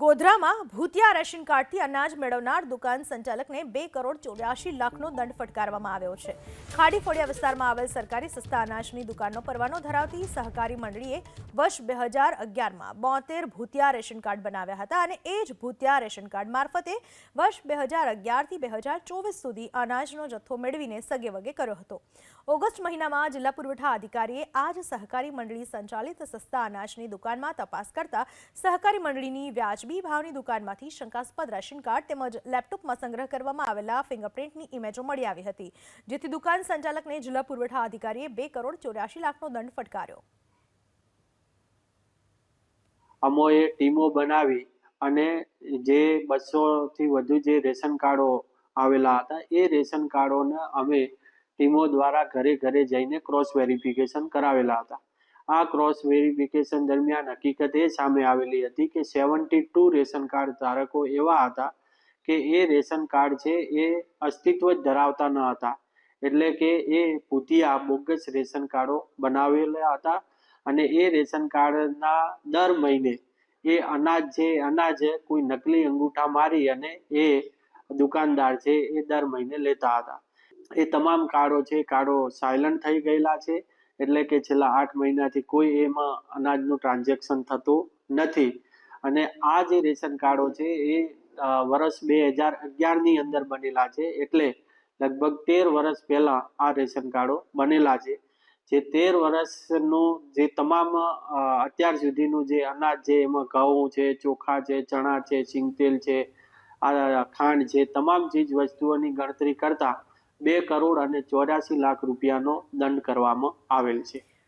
ગોધરામાં ભૂતિયા ration કાર્ડથી અનાજ મેળવનાર દુકાન સંચાલકને બે કરોડ ચોર્યાસી લાખનો દંડ ફટકારવામાં આવ્યો છે. ખાડી ફળિયા વિસ્તારમાં આવેલ સરકારી સસ્તા અનાજની દુકાનનો પરવાનો ધરાવતી સહકારી મંડળીએ વર્ષ બે હજાર અગિયારમાં બોતેર ભૂતિયા રેશન કાર્ડ બનાવ્યા હતા અને એ જ ભૂતિયા રેશન કાર્ડ મારફતે વર્ષ બે હજાર અગિયારથી બે હજાર ચોવીસ સુધી અનાજનો જથ્થો મેળવીને સગે વગે કર્યો હતો. ઓગસ્ટ મહિનામાં જિલ્લા પુરવઠા અધિકારીએ આ જ સહકારી મંડળી સંચાલિત સસ્તા અનાજની દુકાનમાં તપાસ કરતા સહકારી મંડળીની વ્યાજબી ભાવની દુકાનમાંથી શંકાસ્પદ રેશન કાર્ડ તેમજ લેપટોપમાં સંગ્રહ કરવામાં આવેલા ફિંગરપ્રિન્ટની ઇમેજો મળી આવી હતી, જેથી દુકાન સંચાલકને જિલ્લા પુરવઠા અધિકારીએ બે કરોડ ચોર્યાસી લાખનો દંડ ફટકાર્યો. અમોએ ટીમો બનાવી અને જે બસોથી વધુ જે રેશન કાર્ડો આવેલા હતા, એ રેશન કાર્ડોને અમે ટીમો દ્વારા ઘરે ઘરે જઈને ક્રોસ વેરિફિકેશન કરાવેલા હતા. આ ક્રોસ વેરિફિકેશન દરમિયાન હકીકત એ સામે આવેલી હતી કે સેવન્ટી ટુ રેશન કાર્ડ ધારકો એવા હતા કે એ રેશન કાર્ડ છે એ અસ્તિત્વ જ ધરાવતા ન હતા. એટલે કે એ ભૂતિયા બોગસ રેશન કાર્ડો બનાવેલા હતા અને એ રેશન કાર્ડના દર મહિને એ અનાજ છે, અનાજ કોઈ નકલી અંગૂઠા મારી અને એ દુકાનદાર છે એ દર મહિને લેતા હતા. એ તમામ કાર્ડો છે, કાર્ડો સાયલન્ટ થઈ ગયેલા છે. એટલે કે છેલ્લા આઠ મહિનાથી કોઈ એમાં અનાજનું ટ્રાન્ઝેક્શન થતું નથી. અને આ જે રેશન કાર્ડો છે એ વર્ષ બે હજાર અગિયારની અંદર બનેલા છે. એટલે લગભગ તેર વર્ષ પહેલા આ રેશન કાર્ડો બનેલા છે. જે તેર વર્ષનું જે તમામ અત્યાર સુધીનું જે અનાજ છે, એમાં ઘઉં છે, ચોખા છે, ચણા છે, સિંગતેલ છે, આ ખાંડ છે, તમામ ચીજ વસ્તુઓની ગણતરી કરતા બે કરોડ અને ચોર્યાસી લાખ રૂપિયાનો દંડ કરવામાં આવેલ છે.